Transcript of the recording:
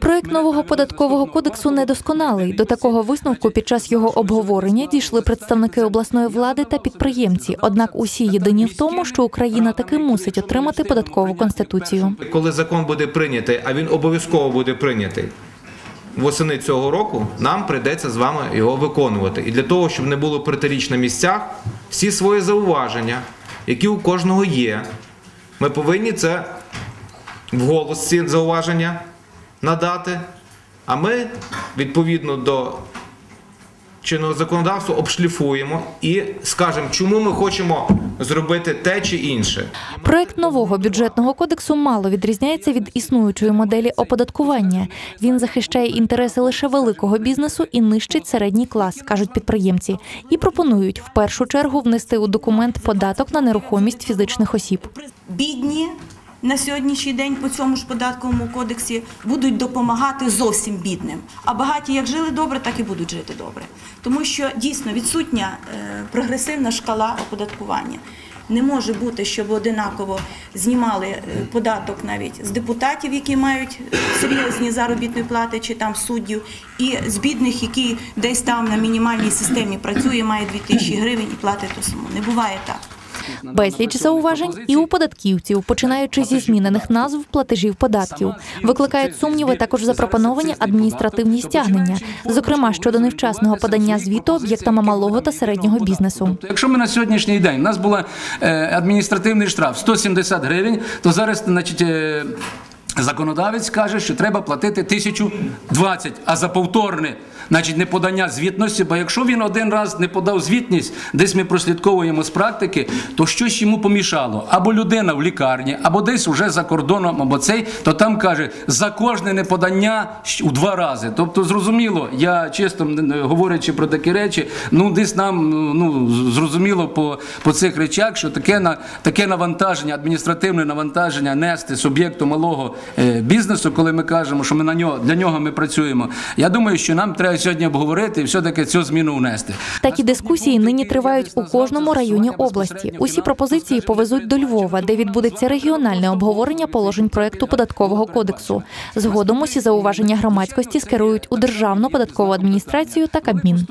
Проект нового податкового кодексу недосконалий. До такого висновку під час його обговорення дійшли представники обласної влади та підприємці. Однак усі єдині в тому, що Україна таки мусить отримати податкову конституцію. Коли закон буде прийнятий, а він обов'язково буде прийнятий восени цього року, нам прийдеться з вами його виконувати. І для того, щоб не було протиріч на місцях, всі свої зауваження, які у кожного є, ми повинні це вголос ці зауваження надати. А ми, відповідно до чинного законодавства, обшліфуємо і скажемо, чому ми хочемо зробити те чи інше. Проект нового бюджетного кодексу мало відрізняється від існуючої моделі оподаткування. Він захищає інтереси лише великого бізнесу і нищить середній клас, кажуть підприємці, і пропонують в першу чергу внести у документ податок на нерухомість фізичних осіб. бідні на сьогоднішній день по цьому ж податковому кодексі будуть допомагати зовсім бідним. А багаті як жили добре, так і будуть жити добре. Тому що дійсно відсутня е, прогресивна шкала оподаткування. Не може бути, щоб одинаково знімали е, податок навіть з депутатів, які мають е, серйозні заробітні плати, чи там суддів, і з бідних, які десь там на мінімальній системі працює, має 2 тисячі гривень і платить ту суму. Не буває так. Безліч зауважень і у податківців, починаючи зі змінених назв платежів податків. Викликають сумніви також запропоновані адміністративні стягнення, зокрема щодо невчасного подання звіту об'єктами малого та середнього бізнесу. Якщо ми на сьогоднішній день у нас був адміністративний штраф 170 гривень, то зараз, значить. Законодавець каже, що треба платити 1020, а за повторне, значить, не подання звітності. Бо якщо він один раз не подав звітність, десь ми прослідковуємо з практики, то щось йому помішало. Або людина в лікарні, або десь уже за кордоном, або цей, то там каже, за кожне неподання у два рази. Тобто, зрозуміло, я чисто говорячи про такі речі, ну десь нам ну зрозуміло по, по цих речах, що таке на таке навантаження, адміністративне навантаження нести суб'єкту малого бізнесу, коли ми кажемо, що ми на нього для нього ми працюємо. Я думаю, що нам треба сьогодні обговорити і все-таки цю зміну внести. Такі дискусії нині тривають у кожному районі області. Усі пропозиції повезуть до Львова, де відбудеться регіональне обговорення положень проекту податкового кодексу. Згодом усі зауваження громадськості скерують у державну податкову адміністрацію та Кабмін.